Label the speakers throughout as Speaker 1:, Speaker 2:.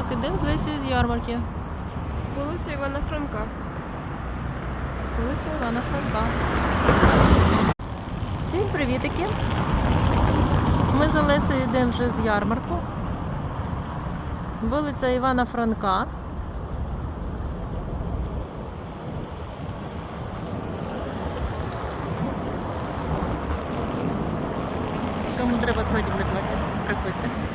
Speaker 1: Так, ідемо з Лесією з ярмарки.
Speaker 2: Вулиця Івана Франка.
Speaker 1: Вулиця Івана Франка. Всім привітики. Ми з Олесею йдемо вже з ярмарку. Вулиця Івана Франка. Кому треба свадібне плаття? Приходьте.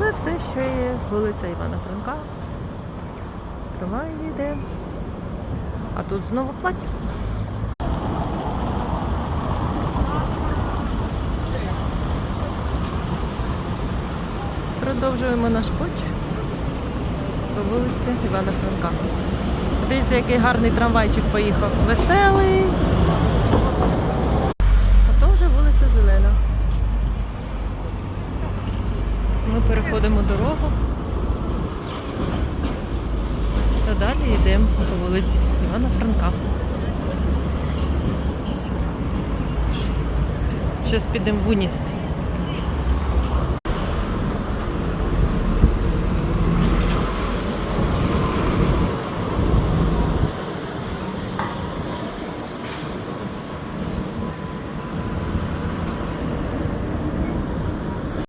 Speaker 1: Це все ще є вулиця Івана Франка. Трамвай йде. А тут знову плаття. Продовжуємо наш путь по вулиці Івана Франка. Дивіться, який гарний трамвайчик поїхав. Веселий. А то вже вулиця Зелена. Переходимо дорогу. Та далі йдемо по вулиці Івана Франка. Зараз підемо в Уні.